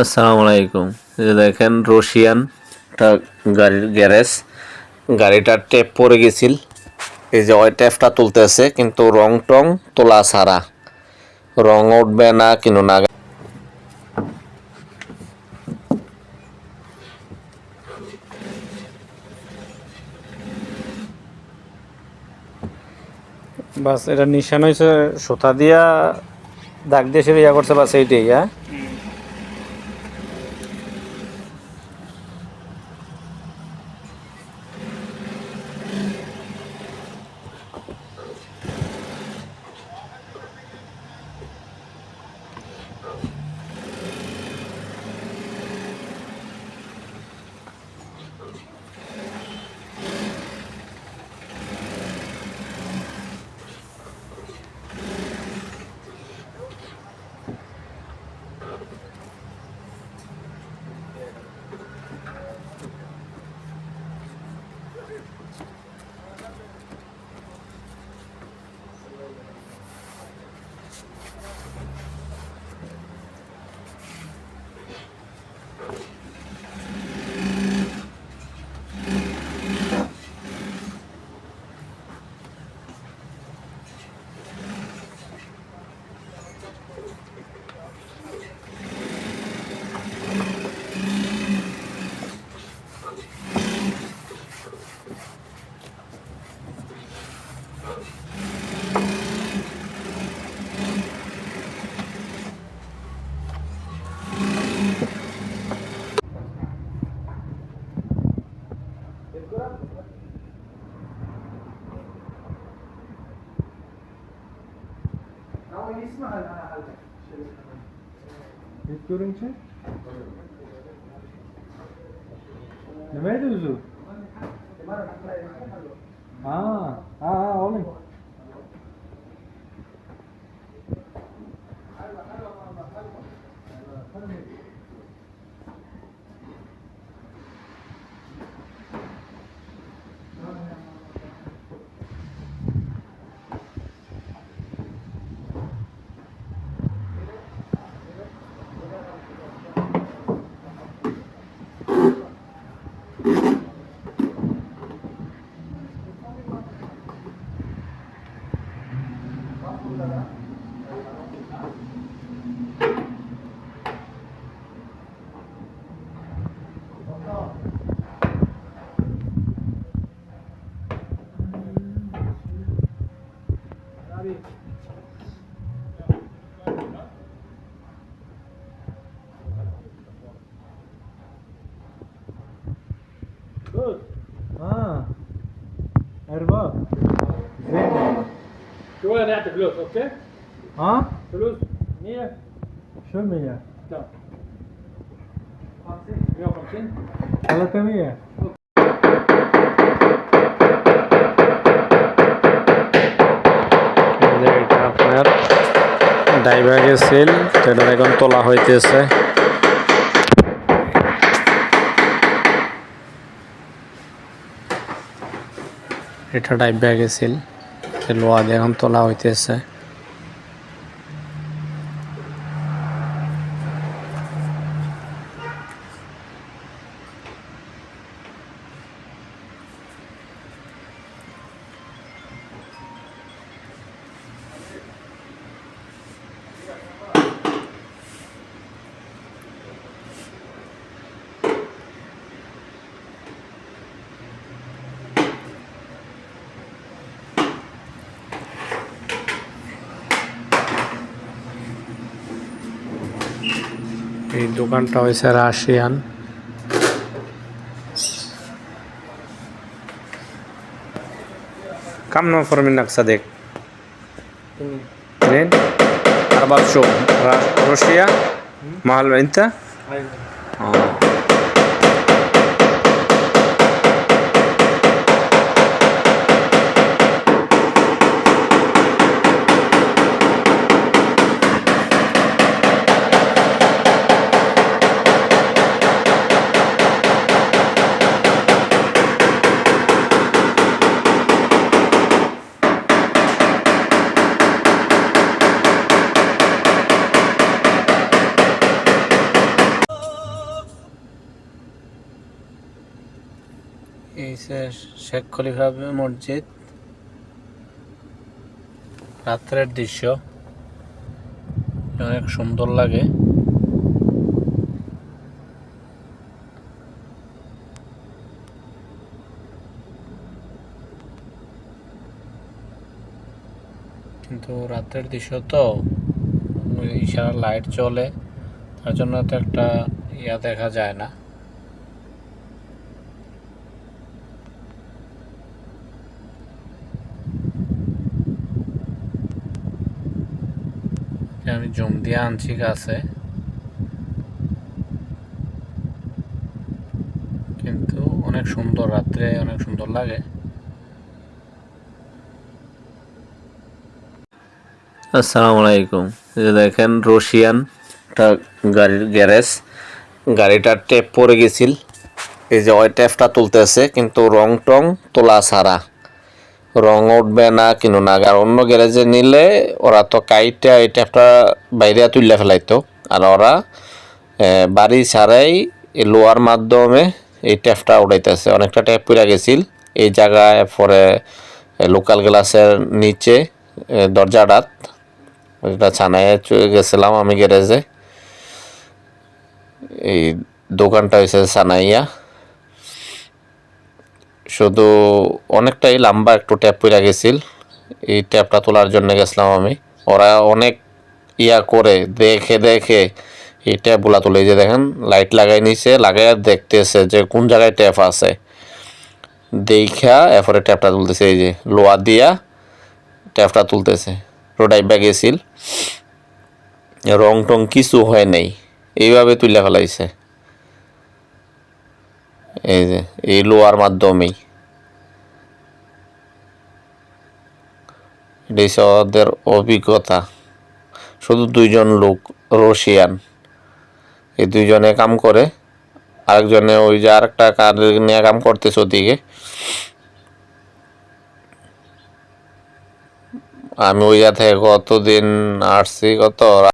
আসসালামু আলাইকুম। যে দেখেন রশিয়ান, একটা গাড়ির গ্যারেজ। গাড়িটার টেপ পড়ে গেছিল। এই যে ওই টেপটা তুলতেছে, কিন্তু রং টং তোলা ছাড়া। রং উঠবে না, কিন্তু না বাস, এটা নিশান হয়েছে সুতা দিয়া, দাগ দিয়ে সে ইয়া করছে, বাস এইটাই হ্যাঁ? Mali ismi al al. Şey, e, Et görünce? Neydi uzu? Ha, ha, oğlum. Good. Ah. Erbak. Zeynep. Go and add the gloves, okay? Huh? Toulouse, near. Şöyle. Tamam. Yok, bakayım. Anlatamıyor. আপনার ড্রাইভারের sell ট্রেনের এখন তোলা হইতেছে এটা ডাইব্যা গেছিল লোহা দিয়ে এখন তোলা হইতেছে। এই দোকানটা হয়েছে রাশিয়ান। কাম নাম ফরমিন নাকসা দেখ। আরবাব শো। রাশিয়া। মাহাল ইন্তা হচ্ছে শেখ খলিফা মসজিদ। রাত্রের দৃশ্য। অনেক সুন্দর লাগে। কিন্তু রাত্রের দৃশ্য তো ইশারা লাইট চলে তার জন্য তো একটা ইয়া দেখা যায় না। আমি জুম দিয়ে আনছি গাছে। কিন্তু অনেক সুন্দর রাত্রে, অনেক সুন্দর লাগে। আসসালামু আলাইকুম। যে দেখেন রশিয়ান, একটা গাড়ির গ্যারেজ। গাড়িটার টেপ পড়ে গেছিল। এই যে ওই টেপটা তুলতেছে, কিন্তু রং টং তোলা ছাড়া। রং উঠবে না কিনো না, আর অন্য গ্যারেজে নিলে ওরা তো কাইটা এই টেপটা বাইরে তুললে ফেলাইতো। আর ওরা বাড়ি ছাড়াই লোয়ার মাধ্যমে এই ট্যাপটা উঠাইতেছে। অনেকটা ট্যাপ পড়ে গেছিল। এই জায়গায় পরে লোকাল গ্লাসের নিচে দরজাটাত ওইটা ছানায় গেছিলাম আমি গ্যারেজে। এই দোকানটা হয়েছে সানাইয়া শুধু অনেকটাই লম্বা একটু ট্যাপ পড়ে গেছিল। এই ট্যাপটা তোলার জন্য গেছিলাম আমি। ওরা অনেক ইয়া করে, দেখে দেখে এই ট্যাপগুলা তুলে। যে দেখেন, লাইট লাগাই নিছে লাগাই দেখতেছে যে কোন জায়গায় ট্যাপ আছে। দেখা এরপরে ট্যাপটা তুলতেছে, এই যে লোয়া দিয়া ট্যাপটা তুলতেছে। রোডাইবা গেছিল। রং টং কিছু হয় নাই। এইভাবে তুলে ফেলাইছে। এই যে, এই লোয়ার মাধ্যমেই। এটা ওদের অভিজ্ঞতা। শুধু দুইজন লোক, রশিয়ান। এই দুইজনে কাম করে, আরেকজনে ওই যে আরেকটা কার নিয়ে কাম করতেছে ওদিকে। আমি ওই যা থেকে কতদিন আসছি কত